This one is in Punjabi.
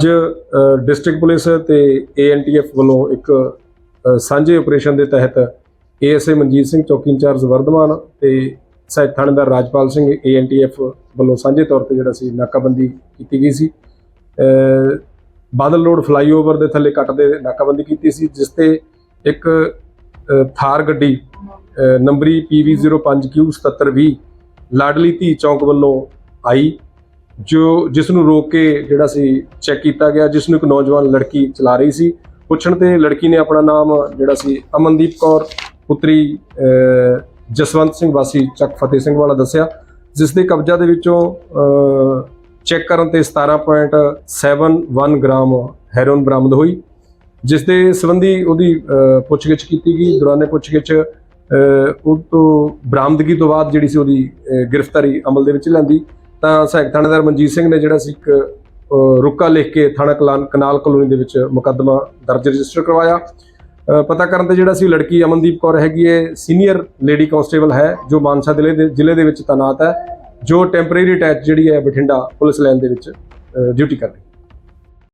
ਅੱਜ ਡਿਸਟ੍ਰਿਕਟ ਪੁਲਿਸ ਤੇ ਏਐਨਟੀਐਫ ਵੱਲੋਂ ਇੱਕ ਸਾਂਝੇ ਆਪਰੇਸ਼ਨ ਦੇ ਤਹਿਤ ਏਐਸਏ ਮਨਜੀਤ ਸਿੰਘ ਚੌਕੀ ਇੰਚਾਰਜ ਵਰਧਮਾਨ ਤੇ ਸਹਾਇਕ ਥਾਣੇਦਾਰ ਰਾਜਪਾਲ ਸਿੰਘ ਏਐਨਟੀਐਫ ਵੱਲੋਂ ਸਾਂਝੇ ਤੌਰ ਤੇ ਜਿਹੜਾ ਸੀ ਨਾਕਾਬੰਦੀ ਕੀਤੀ ਗਈ ਸੀ। ਬਾਦਲ ਰੋਡ ਫਲਾਈਓਵਰ ਦੇ ਥੱਲੇ ਕੱਟ ਦੇ ਨਾਕਾਬੰਦੀ ਕੀਤੀ ਸੀ ਜਿਸ ਤੇ ਇੱਕ ਥਾਰ ਗੱਡੀ ਅ, ਨੰਬਰੀ PV05Q7720 ਲਾਡਲੀ ਧੀ ਚੌਂਕ ਵੱਲੋਂ ਆਈ। ਜੋ ਜਿਸ ਨੂੰ ਰੋਕ ਕੇ ਜਿਹੜਾ ਸੀ ਚੈੱਕ ਕੀਤਾ ਗਿਆ ਜਿਸ ਨੂੰ ਇੱਕ ਨੌਜਵਾਨ ਲੜਕੀ ਚਲਾ ਰਹੀ ਸੀ। ਪੁੱਛਣ ਤੇ ਲੜਕੀ ਨੇ ਆਪਣਾ ਨਾਮ ਜਿਹੜਾ ਸੀ ਅਮਨਦੀਪ ਕੌਰ, ਪੁੱਤਰੀ ਜਸਵੰਤ ਸਿੰਘ, ਵਾਸੀ ਚੱਕ ਫਤਿਹ ਸਿੰਘ ਵਾਲਾ ਦੱਸਿਆ। ਜਿਸ ਦੇ ਕਬਜ਼ਾ ਦੇ ਵਿੱਚੋਂ ਚੈੱਕ ਕਰਨ ਤੇ 17.71 ਗ੍ਰਾਮ ਹੈਰੋਇਨ ਬਰਾਮਦ ਹੋਈ। ਜਿਸ ਦੇ ਸੰਬੰਧੀ ਉਹਦੀ ਪੁੱਛਗਿੱਛ ਕੀਤੀ ਗਈ। ਦੌਰਾਨੇ ਪੁੱਛਗਿੱਛ ਉਹ ਤੋਂ ਬਰਾਮਦਗੀ ਤੋਂ ਬਾਅਦ ਜਿਹੜੀ ਸੀ ਉਹਦੀ ਗ੍ਰਿਫਤਾਰੀ ਅਮਲ ਦੇ ਵਿੱਚ ਲੈਂਦੀ ਤਾਂ ਸਹਾਇਕ ਥਾਣੇਦਾਰ ਮਨਜੀਤ ਸਿੰਘ ਨੇ ਜਿਹੜਾ ਸੀ ਇੱਕ ਅਹ, ਰੁਕਾ ਲਿਖ ਕੇ ਥਾਣਾ ਕਲਾਨ ਕਨਾਲ ਕਲੋਨੀ ਦੇ ਵਿੱਚ ਮੁਕੱਦਮਾ ਦਰਜ ਰਜਿਸਟਰ ਕਰਵਾਇਆ। ਪਤਾ ਕਰਨ ਤੇ ਜਿਹੜਾ ਸੀ ਲੜਕੀ ਅਮਨਦੀਪ ਕੌਰ ਹੈਗੀ ਹੈ ਸੀਨੀਅਰ ਲੇਡੀ ਕਾਂਸਟੇਬਲ ਹੈ ਜੋ ਮਾਨਸਾ ਜ਼ਿਲ੍ਹੇ ਦੇ ਜ਼ਿਲ੍ਹੇ ਦੇ ਵਿੱਚ ਤਾਇਨਾਤ ਹੈ ਜੋ ਟੈਂਪਰੇਰੀ ਅਟੈਚ ਜਿਹੜੀ ਹੈ ਬਠਿੰਡਾ ਪੁਲਿਸ ਲਾਈਨ ਦੇ ਵਿੱਚ ਡਿਊਟੀ ਕਰ ਰਹੀ